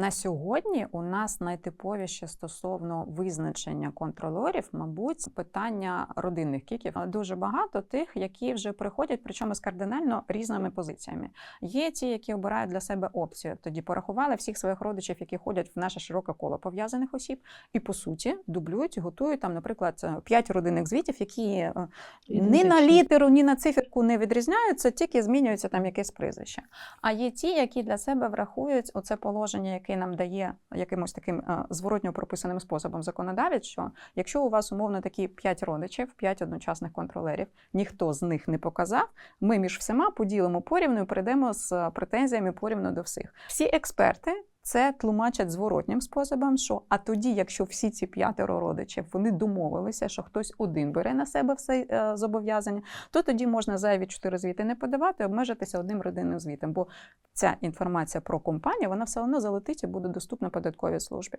На сьогодні у нас найтиповіше стосовно визначення контролерів, мабуть, питання родинних кіків. Дуже багато тих, які вже приходять, причому з кардинально різними позиціями. Є ті, які обирають для себе опцію. Тоді порахували всіх своїх родичів, які ходять в наше широке коло пов'язаних осіб, і по суті дублюють, готують там, наприклад, п'ять родинних звітів, які е, ні на літеру, ні на циферку не відрізняються, тільки змінюється там якесь прізвище. А є ті, які для себе врахують оце положення, яке нам дає якимось таким е, зворотньо прописаним способом законодавець, що якщо у вас умовно такі п'ять родичів, п'ять одночасних контролерів, ніхто з них не показав, ми між всіма поділимо порівну і прийдемо з претензіями порівну до всіх. Всі експерти. Це тлумачать зворотнім способом, що а тоді, якщо всі ці п'ятеро родичів вони домовилися, що хтось один бере на себе все е, зобов'язання, то тоді можна зайві чотири звіти не подавати, обмежитися одним родинним звітом. Бо ця інформація про компанію вона все одно залетить і буде доступна податковій службі.